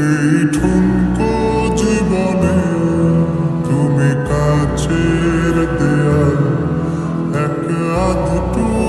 এই ঠুনকো জীবনে তুমি কাছের দেয়াল এক আধটু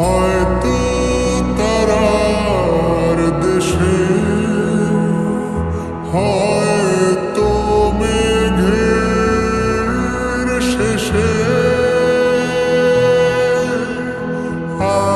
হয়তো তারার দেশে হয়তো মেঘের শেষে। আ